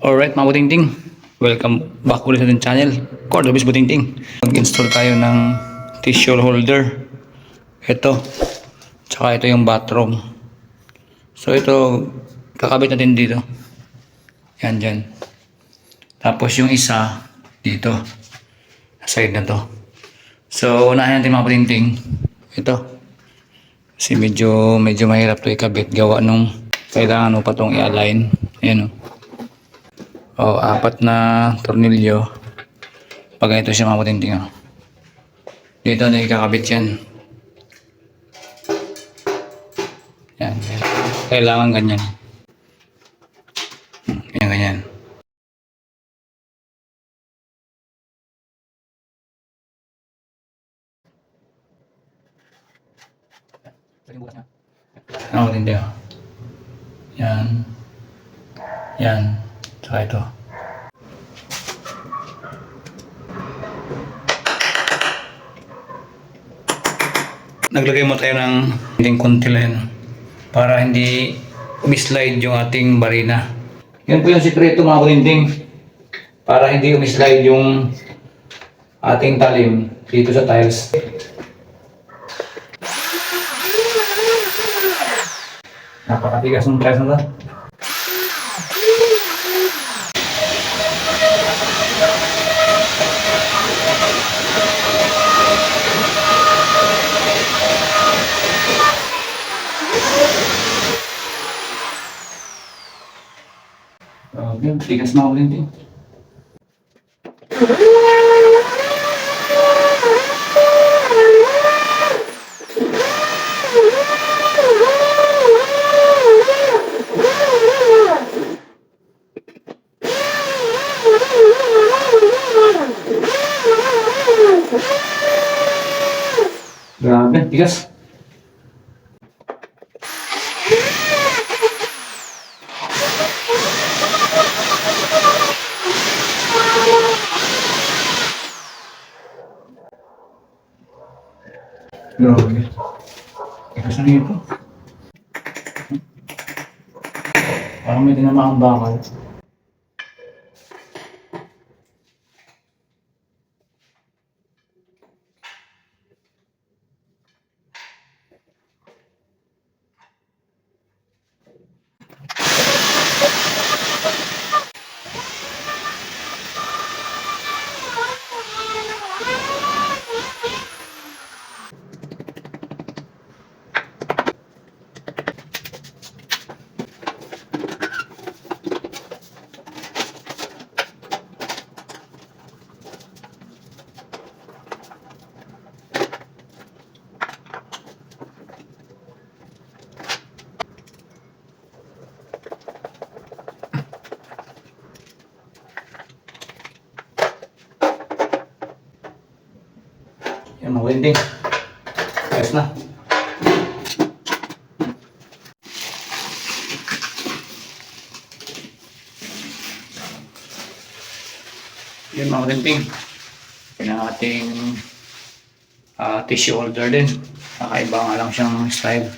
Alright mga butingting, welcome back ulit sa ating channel, Cordobis Butingting. Mag-install tayo ng tissue holder. Ito, tsaka ito yung bathroom. So ito, kakabit natin dito. Yan dyan. Tapos yung isa, dito. Side na to. So unahin natin mga butingting. Ito. Kasi medyo, medyo mahirap to ikabit. Gawa nung kailangan mo pa tong i-align. Ayan o. O, apat na tornilyo. Pag ganito siya mga matinding. Oh. Dito na ikakabit yan. Yan. Kailangan ganyan. Hmm, Yan, ganyan. Ano oh. Yan. Yan. Tsaka. Naglagay mo tayo ng hindi konti lang para hindi umislide yung ating barina. Yan po yung sikreto mga kulinting. Para hindi umislide yung ating talim dito sa tiles. Napakatigas ng tiles na to. Grabe, tigas na ako din tigas. Grabe. Tigas na nito. Parang may tinamaang bakal. Yan mga winding. Ayos na. Yan mga winding. Yan ang ating ah, tissue holder din. Kakaiba nga lang siyang style.